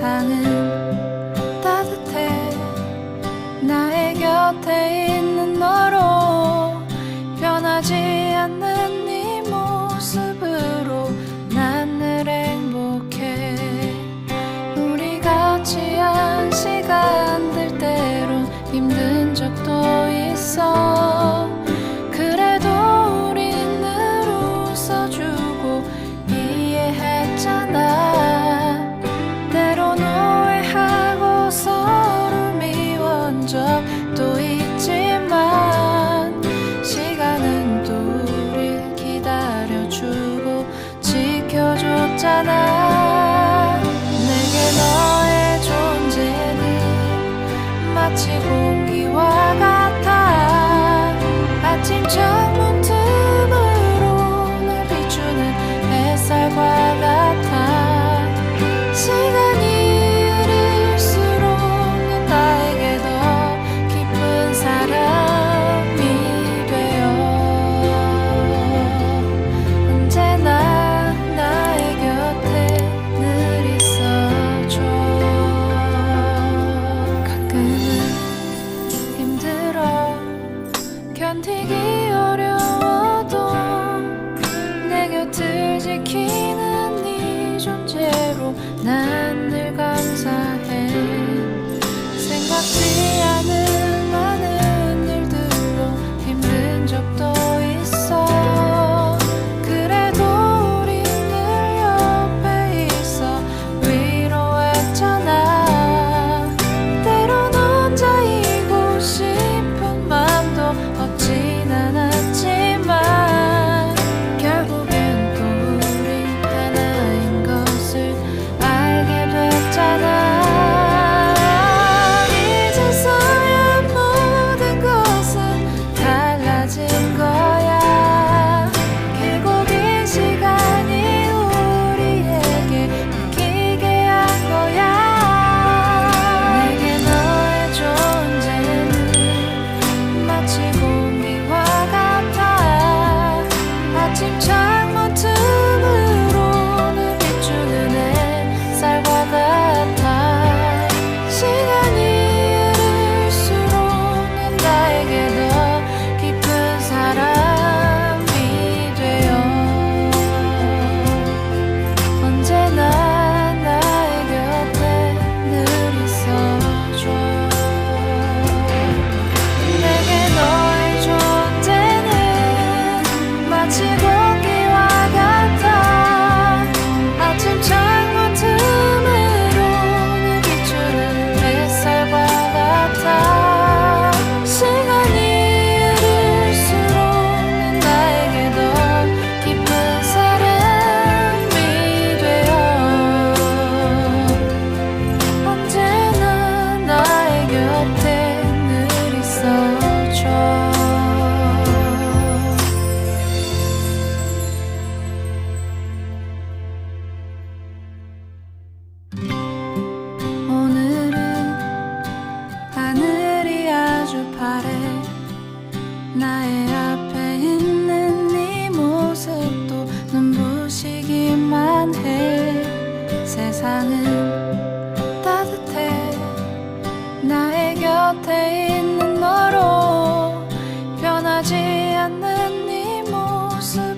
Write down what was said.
세상은 마치 공기와 같아. 아침처럼 那 따뜻해. 나의 곁에 있는 너로 변하지 않는 이 모습.